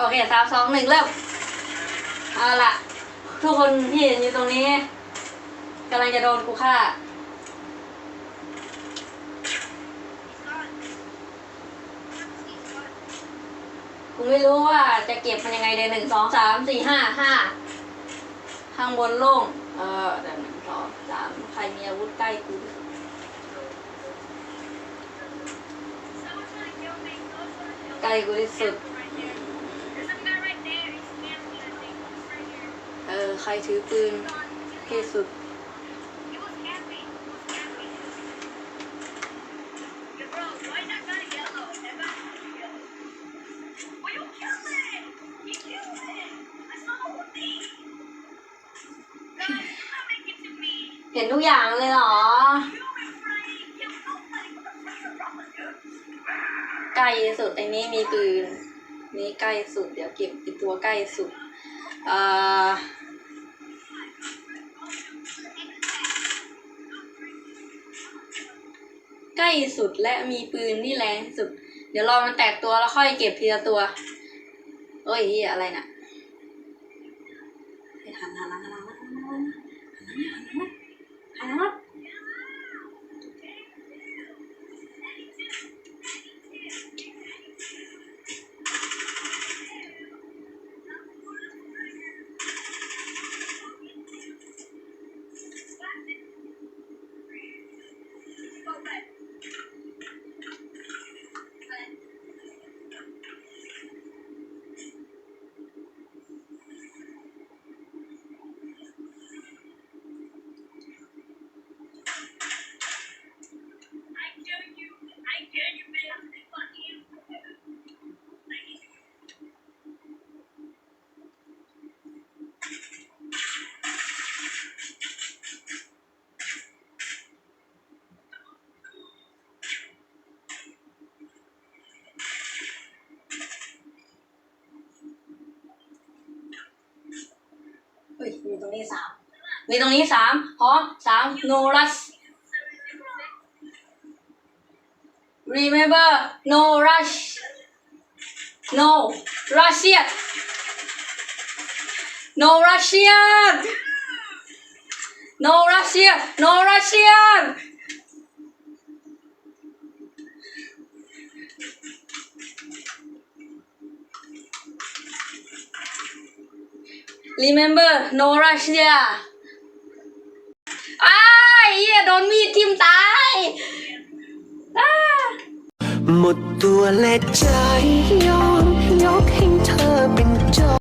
โอเคสามสองหนึ่งเริ่มเอาล่ะทุกคนที่เห็นอยู่ตรงนี้กำลังจะโดนกูฆ่ากูไม่รู้ว่าจะเก็บมันยังไงเดยหนึ่งสองสามสี่ห้าห้าข้างบนโล่ง เออเดี๋ยวหนึ่งสองสามใครมีอาวุธใกล้กูใกล้กูที่สุด ออใครถือปืนที่สุดเห็นทุกอย่างเลยเหรอ ใกล้สุดไอ้นี้มีปืน นี่ใกล้สุด เดี๋ยวเก็บอีกตัวใกล้สุด เอ่อ ใกล้สุดและมีปืนที่แรงสุด เดี๋ยวรอมันแตกตัวแล้วค่อยเก็บทีละตัว เอ้ยอะไรน่ะเฮ้หันหันหัน เฮ้ยมีตรงนี้สามมีตรงนี้สามพร้อมสาม no rush remember no rush no Russian no Russia no Russia no Russian remember no Russia อ้ายเหี้ยโดนมีดทิ่มตายหมดตัวและใจยอมยกให้เธอเป็นจอ